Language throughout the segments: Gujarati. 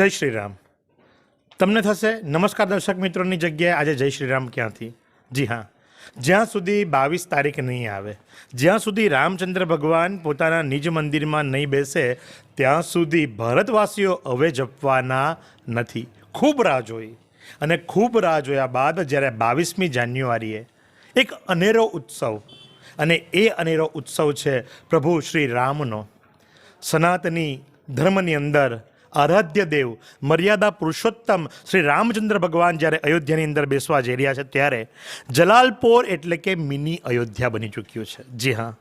જય શ્રી રામ તમને થશે, નમસ્કાર દર્શક મિત્રોની જગ્યાએ આજે જય શ્રી રામ ક્યાંથી? જી હા. જ્યાં સુધી બાવીસ તારીખ નહીં આવે, જ્યાં સુધી રામચંદ્ર ભગવાન પોતાના નિજ મંદિરમાં નહીં બેસે, ત્યાં સુધી ભારતવાસીઓ હવે જપવાના નથી. ખૂબ રાહ જોઈ અને ખૂબ રાહ જોયા બાદ જ્યારે બાવીસમી જાન્યુઆરીએ એક અનેરો ઉત્સવ અને એ અનેરો ઉત્સવ છે પ્રભુ શ્રી રામનો સનાતની ધર્મની અંદર આરાધ્ય દેવ, મર્યાદા પુરુષોત્તમ શ્રી રામચંદ્ર ભગવાન જ્યારે અયોધ્યાની અંદર બેસવા જઈ રહ્યા છે ત્યારે જલાલપોર એટલે કે મિની અયોધ્યા બની ચૂક્યું છે. જી હા,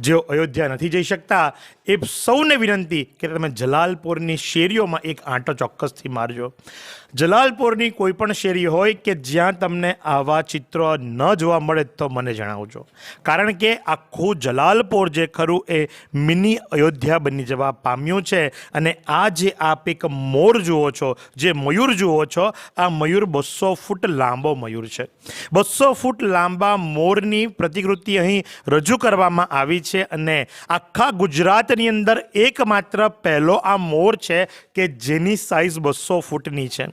જેઓ અયોધ્યા નથી જઈ શકતા, એ સૌને વિનંતી કે તમે જલાલપોરની શેરીઓમાં એક આંટો ચોક્કસથી મારજો. જલાલપોરની કોઈ પણ શેરી હોય કે જ્યાં તમને આવા ચિત્રો ન જોવા મળે તો મને જણાવજો. કારણ કે આખું જલાલપોર જે ખરું એ મિની અયોધ્યા બની જવા પામ્યું છે અને આ જે આપ એક મોર જુઓ છો, જે મયુર જુઓ છો, આ મયુર બસો ફૂટ લાંબો મયુર છે. બસો ફૂટ લાંબા મોરની પ્રતિકૃતિ અહીં રજૂ કરવામાં આવી છે અને આખા ગુજરાતની અંદર એકમાત્ર પહેલો આ મોર છે કે જેની સાઇઝ બસો ફૂટની છે.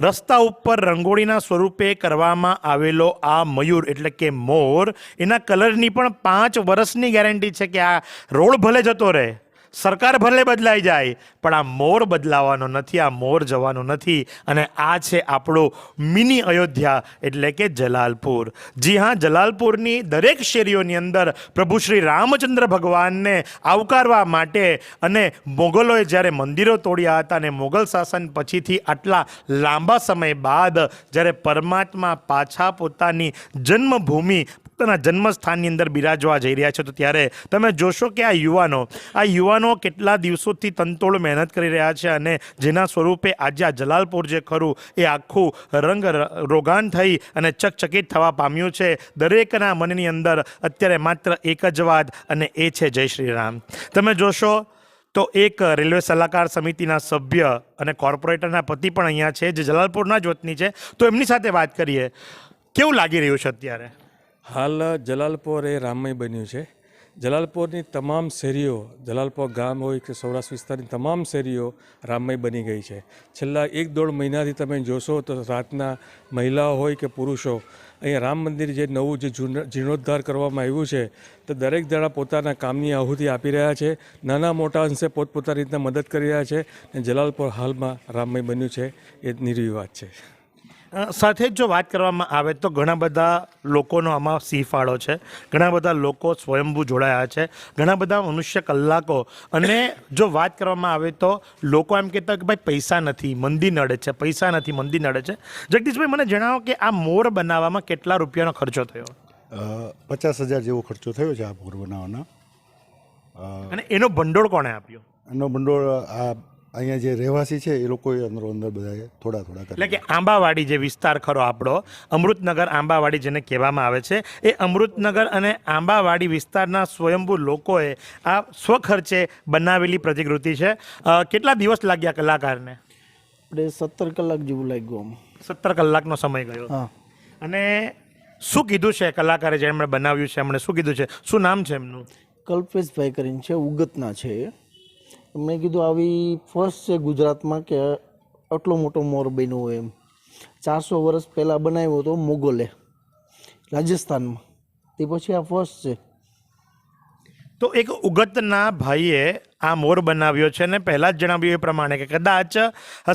રસ્તા ઉપર રંગોળીના સ્વરૂપે કરવામાં આવેલો આ મયુર એટલે કે મોર, એના કલરની પણ પાંચ વર્ષની ગેરંટી છે કે આ રોડ ભલે જતો રહે. સરકાર ભલે બદલાઈ જાય, પણ આ મોર બદલાવાનો નથી, આ મોર જવાનો નથી. અને આ છે આપણું મિની અયોધ્યા, એટલે કે જલાલપુર. જી હા, જલાલપુરની દરેક શેરીઓની અંદર પ્રભુ શ્રી રામચંદ્ર ભગવાનને આવકારવા માટે અને મોગલોએ જ્યારે મંદિરો તોડ્યા હતા અને મોગલ શાસન પછીથી આટલા લાંબા સમય બાદ જ્યારે પરમાત્મા પાછા પોતાની જન્મભૂમિ પોતાના જન્મસ્થાનની અંદર બિરાજવા જઈ રહ્યા છો, તો ત્યારે તમે જોશો કે આ યુવાનો આ યુવાનો કેટલા દિવસોથી તનતોડ મહેનત કરી રહ્યા છે અને જેના સ્વરૂપે આજે આ જલાલપુર જે ખરું, એ આખું રંગ રોગાન થઈ અને ચકચકિત થવા પામ્યું છે. દરેકના મનની અંદર અત્યારે માત્ર એક જ વાત અને એ છે, જય શ્રી રામ. તમે જોશો તો એક રેલવે સલાહકાર સમિતિના સભ્ય અને કોર્પોરેટરના પતિ પણ અહીંયા છે, જે જલાલપુરના જ વતની છે. તો એમની સાથે વાત કરીએ. કેવું લાગી રહ્યું છે અત્યારે? હાલ જલાલપોર એ રામમય બન્યું છે. જલાલપોરની તમામ શેરીઓ, જલાલપોર ગામ હોય કે સૌરાષ્ટ્ર વિસ્તારની તમામ શેરીઓ રામમય બની ગઈ છે. છેલ્લા એક દોઢ મહિનાથી તમે જોશો તો રાતના મહિલાઓ હોય કે પુરુષો, અહીંયા રામ મંદિર જે નવું જે જીર્ણોદ્ધાર કરવામાં આવ્યું છે, તો દરેક જણા પોતાના કામની આહુતિ આપી રહ્યા છે. નાના મોટા અંશે પોતપોતાની રીતના મદદ કરી રહ્યા છે અને જલાલપોર હાલમાં રામમય બન્યું છે. એ નિર્વિવાદ છે. સાથે જ જો વાત કરવામાં આવે તો ઘણા બધા લોકોનો આમાં સિંહ ફાળો છે. ઘણા બધા લોકો સ્વયંભૂ જોડાયા છે. ઘણા બધા મનુષ્ય કલાકો અને જો વાત કરવામાં આવે તો લોકો એમ કહેતા કે ભાઈ પૈસા નથી મંદી નડે છે પૈસા નથી મંદી નડે છે. જગદીશભાઈ મને જણાવો કે આ મોર બનાવવામાં કેટલા રૂપિયાનો ખર્ચો થયો? પચાસ હજાર જેવો ખર્ચો થયો છે આ મોર બનાવવાના. અને એનો ભંડોળ કોણે આપ્યો? એનો ભંડોળ આ અહીંયા જે રહેવાસી છે એ લોકોએ અંદરો અંદર બધાએ થોડા થોડા એટલે કે આંબાવાડી જે વિસ્તાર ખરો આપણો અમૃતનગર આંબાવાડી જેને કહેવામાં આવે છે એ અમૃતનગર અને આંબાવાડી વિસ્તારના સ્વયંભૂ લોકોએ આ સ્વખર્ચે બનાવેલી પ્રતિકૃતિ છે. કેટલા દિવસ લાગ્યા કલાકારને? આપણે સત્તર કલાક જેવું લાગ્યું આમ. સત્તર કલાકનો સમય ગયો. હા. અને શું કીધું છે કલાકારે જેમણે બનાવ્યું છે એમણે શું કીધું છે? શું નામ છે એમનું? કલ્પેશભાઈ કરીને છે ઉગતના છે એમણે કીધું આવી ફર્સ્ટ છે ગુજરાતમાં કે આટલો મોટો મોર બન્યો હોય એમ. ચારસો વર્ષ પહેલાં બનાવ્યો હતો મોગલે, રાજસ્થાનમાં. તે પછી આ ફર્સ્ટ છે. તો એક ઉગતના ભાઈએ આ મોર બનાવ્યો છે અને પહેલાં જ જણાવ્યું એ પ્રમાણે કે કદાચ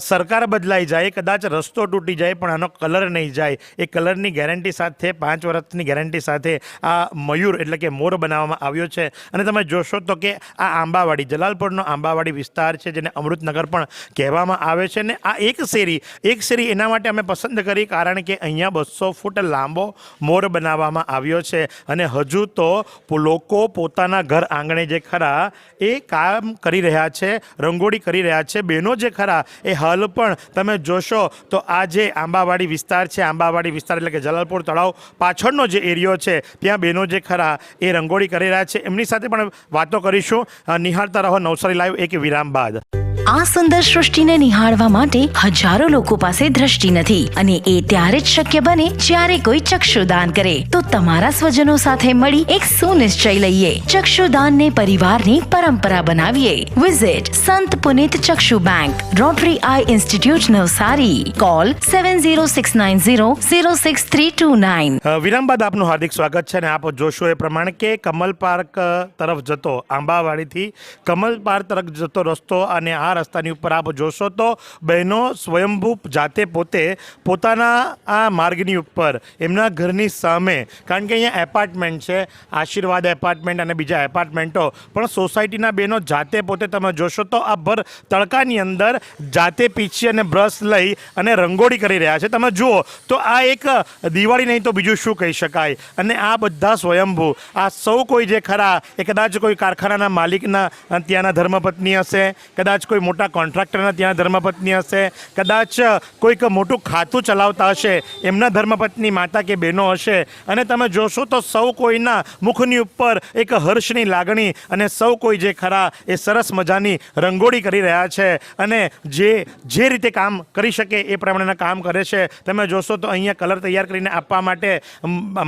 સરકાર બદલાઈ જાય, કદાચ રસ્તો તૂટી જાય, પણ આનો કલર નહીં જાય. એ કલરની ગેરંટી સાથે, પાંચ વર્ષની ગેરંટી સાથે આ મયુર એટલે કે મોર બનાવવામાં આવ્યો છે. અને તમે જોશો તો કે આ આંબાવાડી, જલાલપુરનો આંબાવાડી વિસ્તાર છે, જેને અમૃતનગર પણ કહેવામાં આવે છે. ને આ એક શેરી એક શેરી એના માટે અમે પસંદ કરી કારણ કે અહીંયા બસો ફૂટ લાંબો મોર બનાવવામાં આવ્યો છે. અને હજુ તો લોકો પોતાના ઘર આંગણે જે ખરા, એ કામ કરી રહ્યા છે, રંગોળી કરી રહ્યા છે. બહેનો જે ખરા, એ હાલ પણ તમે જોશો તો આ જે આંબાવાડી વિસ્તાર છે, આંબાવાડી વિસ્તાર એટલે કે જલાલપુર તળાવ પાછળનો જે એરિયો છે, ત્યાં બહેનો જે ખરા, એ રંગોળી કરી રહ્યા છે. એમની સાથે પણ વાતો કરીશું. નિહાળતા રહો નવસારી લાઈવ એક વિરામ બાદ. આ સુંદર સૃષ્ટિને નિહાળવા માટે હજારો લોકો પાસે દ્રષ્ટિ નથી અને એ ત્યારે જ શક્ય બને જ્યારે કોઈ ચક્ષુદાન કરે. તો તમારા સ્વજનો સાથે મળી એક સુનિશ્ચય લઈએ. ચક્ષુદાનને પરિવારની પરંપરા બનાવીએ બનાવીએ visit Sant Punit Chakshu bank rotary eye institute Navsari call seven zero six nine zero zero six three two nine વિરામ બાદ આપનું હાર્દિક સ્વાગત છે અને આપ જોશો એ પ્રમાણે કે કમલ પાર્ક તરફ જતો, આંબાવાડીથી કમલ પાર્ક તરફ જતો રસ્તો અને આ રસ્તાની ઉપર આપ જોશો તો બહેનો સ્વયંભૂ જાતે પોતે પોતાના આ માર્ગની ઉપર, એમના ઘરની સામે, કારણ કે અહીંયા એપાર્ટમેન્ટ છે, આશીર્વાદ એપાર્ટમેન્ટ અને બીજા એપાર્ટમેન્ટો પણ સોસાયટીના બહેનો જાતે પોતે તમે જોશો તો આ ભર તડકાની અંદર જાતે પીછી અને બ્રશ લઈ અને રંગોળી કરી રહ્યા છે. તમે જુઓ તો આ એક દિવાળી નહીં તો બીજું શું કહી શકાય? અને આ બધા સ્વયંભૂ, આ સૌ કોઈ જે ખરા, એ કદાચ કોઈ કારખાનાના માલિકના ત્યાંના ધર્મપત્ની હશે, કદાચ કોઈ મોટા કોન્ટ્રાક્ટરના ત્યાં ધર્મપત્ની હશે, કદાચ કોઈક મોટું ખાતું ચલાવતા હશે, એમના ધર્મપત્ની માતા કે બહેનો હશે. અને તમે જોશો તો સૌ કોઈના મુખની ઉપર એક હર્ષની લાગણી અને સૌ કોઈ જે ખરા એ સરસ મજાની રંગોળી કરી રહ્યા છે અને જે જે રીતે કામ કરી શકે એ પ્રમાણેના કામ કરે છે. તમે જોશો તો અહીંયા કલર તૈયાર કરીને આપવા માટે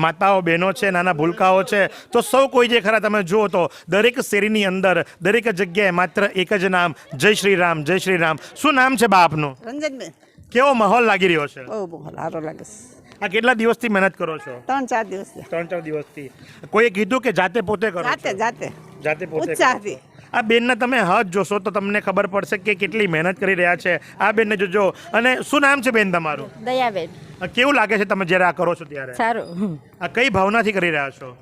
માતાઓ બહેનો છે નાના ભૂલકાઓ છે. તો સૌ કોઈ જે ખરા તમે જુઓ તો દરેક શેરીની અંદર દરેક જગ્યાએ માત્ર એક જ નામ જય શ્રી રામ જય શ્રી રામ. શું નામ છે બા આપનું રંજનબેન. કેવો માહોલ લાગી રહ્યો છે? બહુ બહુ સારો લાગે છે. આ કેટલા દિવસથી મહેનત કરો છો? ત્રણ ચાર દિવસ ત્રણ ચાર દિવસથી. કોઈએ કીધું કે જાતે પોતે કરો જાતે જાતે. જાતે પોતે ઉત્સાહથી. આ બેનના તમે હાથ જોશો તો તમને ખબર પડશે કે કેટલી મહેનત કરી રહ્યા છે આ બેનને જોજો. અને શું નામ છે બેન તમારું? દયાબેન. કેવું લાગે છે તમે જ્યારે આ કરો છો ત્યારે? સારું. આ કઈ ભાવનાથી કરી રહ્યા છો?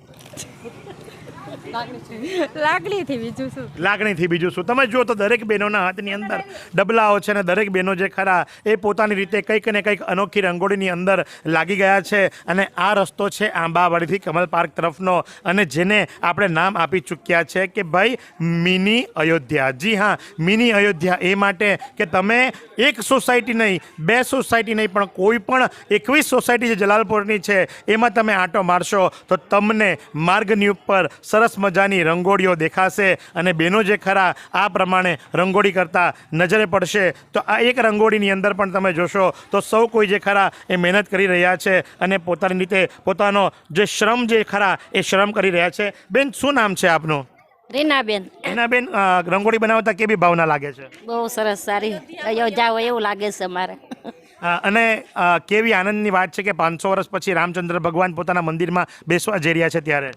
લાગણીથી બીજું શું? તમે જુઓ તો દરેક બહેનોના હાથની અંદર ડબલાઓ છે અને દરેક બહેનો જે ખરા એ પોતાની રીતે કંઈક ને કંઈક અનોખી રંગોળીની અંદર લાગી ગયા છે અને આ રસ્તો છે આંબાવાડીથી કમલ પાર્ક તરફનો અને જેને આપણે નામ આપી ચૂક્યા છે કે ભાઈ મિની અયોધ્યા. જી હા, મિની અયોધ્યા એ માટે કે તમે એક સોસાયટી નહીં, બે સોસાયટી નહીં, પણ કોઈ પણ એકવીસ સોસાયટી જે જલાલપુરની છે, એમાં તમે આંટો મારશો તો તમને માર્ગની ઉપર સરસ મજાની રંગોળીઓ દેખાશે અને બહેનો જે ખરા આ પ્રમાણે રંગોળી કરતા નજરે પડશે. તો આ એક રંગોળીની અંદર પણ તમે જોશો તો સૌ કોઈ જે ખરા એ મહેનત કરી રહ્યા છે અને પોતાની રીતે પોતાનો જે શ્રમ જે ખરા એ શ્રમ કરી રહ્યા છે. બેન શું નામ છે આપનું? રીનાબેન. એના બેન રંગોળી બનાવતા કેવી ભાવના લાગે છે? બહુ સરસ સારી. એવું લાગે છે મારે. અને કેવી આનંદની વાત છે કે પાંચસો વર્ષ પછી રામચંદ્ર ભગવાન પોતાના મંદિરમાં બેસવા જઈ રહ્યા છે ત્યારે?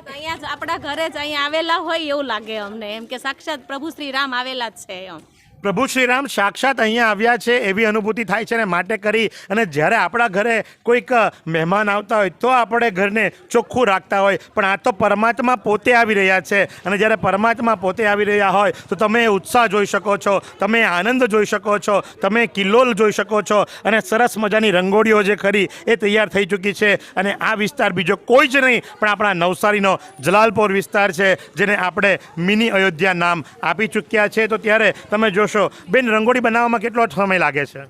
સાક્ષાત અહીંયા જ આપણા ઘરે જ અહીંયા આવેલા હોય એવું લાગે અમને. એમ કે સાક્ષાત પ્રભુ શ્રી રામ આવેલા જ છે એમ. પ્રભુ શ્રીરામ સાક્ષાત અહીંયા આવ્યા છે એવી અનુભૂતિ થાય છે ને માટે કરી અને જ્યારે આપણા ઘરે કોઈક મહેમાન આવતા હોય તો આપણે ઘરને ચોખ્ખું રાખતા હોય. પણ આ તો પરમાત્મા પોતે આવી રહ્યા છે અને જ્યારે પરમાત્મા પોતે આવી રહ્યા હોય તો તમે ઉત્સાહ જોઈ શકો છો, તમે આનંદ જોઈ શકો છો, તમે કિલ્લોલ જોઈ શકો છો અને સરસ મજાની રંગોળીઓ જે ખરી એ તૈયાર થઈ ચૂકી છે અને આ વિસ્તાર બીજો કોઈ જ નહીં, પણ આપણા નવસારીનો જલાલપોર વિસ્તાર છે, જેને આપણે મિની અયોધ્યા નામ આપી ચૂક્યા છે. તો ત્યારે તમે જોશો બેન રંગોળી બનાવવામાં કેટલો સમય લાગે છે?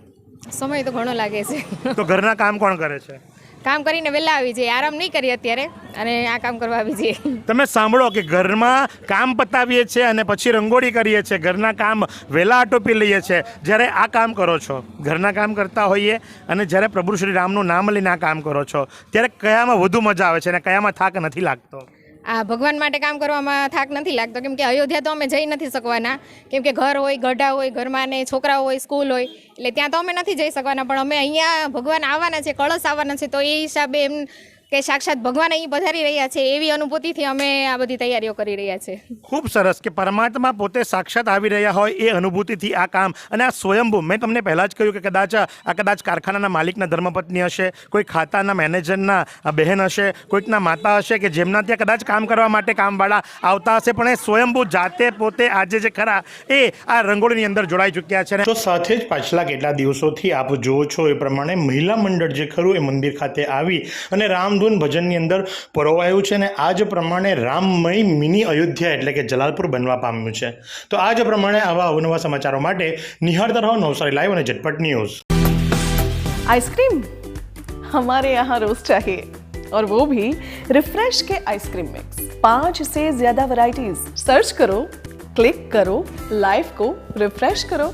સમય તો ઘણો લાગે છે. તો ઘરના કામ કોણ કરે છે? કામ કરીને વહેલા આવી જઈએ. આરામ નહીં કરીએ અત્યારે અને આ કામ કરવા આવી જઈએ. તમે સાંભળો કે ઘરમાં કામ પતાવીએ છીએ અને પછી રંગોળી કરીએ છીએ. ઘરના કામ વહેલા આટોપી લઈએ છીએ. જ્યારે આ કામ કરો છો ઘરના કામ કરતા હોઈએ અને જ્યારે પ્રભુ શ્રી રામનું નામ લઈને આ કામ કરો છો ત્યારે કયામાં વધુ મજા આવે છે અને કયામાં થાક નથી લાગતો? આ ભગવાન માટે કામ કરવામાં થાક નથી લાગતો. કેમ કે અયોધ્યા તો અમે જઈ નથી શકવાના. કેમ કે ઘર હોય, ગઢા હોય, ઘરમાં ને છોકરાઓ હોય, સ્કૂલ હોય, એટલે ત્યાં તો અમે નથી જઈ શકવાના. પણ અમે અહીંયા ભગવાન આવવાના છે, કળશ આવવાના છે, તો એ હિસાબે એમ કે સાક્ષાત ભગવાન અહીં પધારી રહ્યા છે એવી અનુભૂતિથી અમે આ બધી તૈયારીઓ કરી રહ્યા છે. ખૂબ સરસ કે પરમાત્મા પોતે સાક્ષાત આવી રહ્યા હોય એ અનુભૂતિથી આ કામ. અને આ સ્વયંભૂ મેં તમને પહેલાં જ કહ્યું કે કદાચ આ કદાચ કારખાનાના માલિકના ધર્મપત્ની હશે કોઈ ખાતાના મેનેજરના બહેન હશે કોઈકના માતા હશે કે જેમના ત્યાં કદાચ કામ કરવા માટે કામવાળા આવતા હશે પણ એ સ્વયંભૂ જાતે પોતે આજે જે ખરા એ આ રંગોળીની અંદર જોડાઈ ચૂક્યા છે. તો સાથે જ પાછલા કેટલા દિવસોથી આપ જુઓ છો એ પ્રમાણે મહિલા મંડળ જે ખરું એ મંદિર ખાતે આવી અને રામધૂન ભજનની અંદર પરોવાયું છે અને આ જ પ્રમાણે રામમય મિની અયોધ્યા એટલે કે જલાલપુર બનવા પામ્યું છે તો આ જ પ્રમાણે આવા અવનવા સમાચારો માટે નિહાળતા રહો નવસારી લાઈવ અને ઝટપટ ન્યૂઝ आइसक्रीम हमारे यहाँ रोज चाहिए और वो भी रिफ्रेश के आइसक्रीम मिक्स पांच से ज्यादा वैरायटीज सर्च करो क्लिक करो लाइफ को रिफ्रेश करो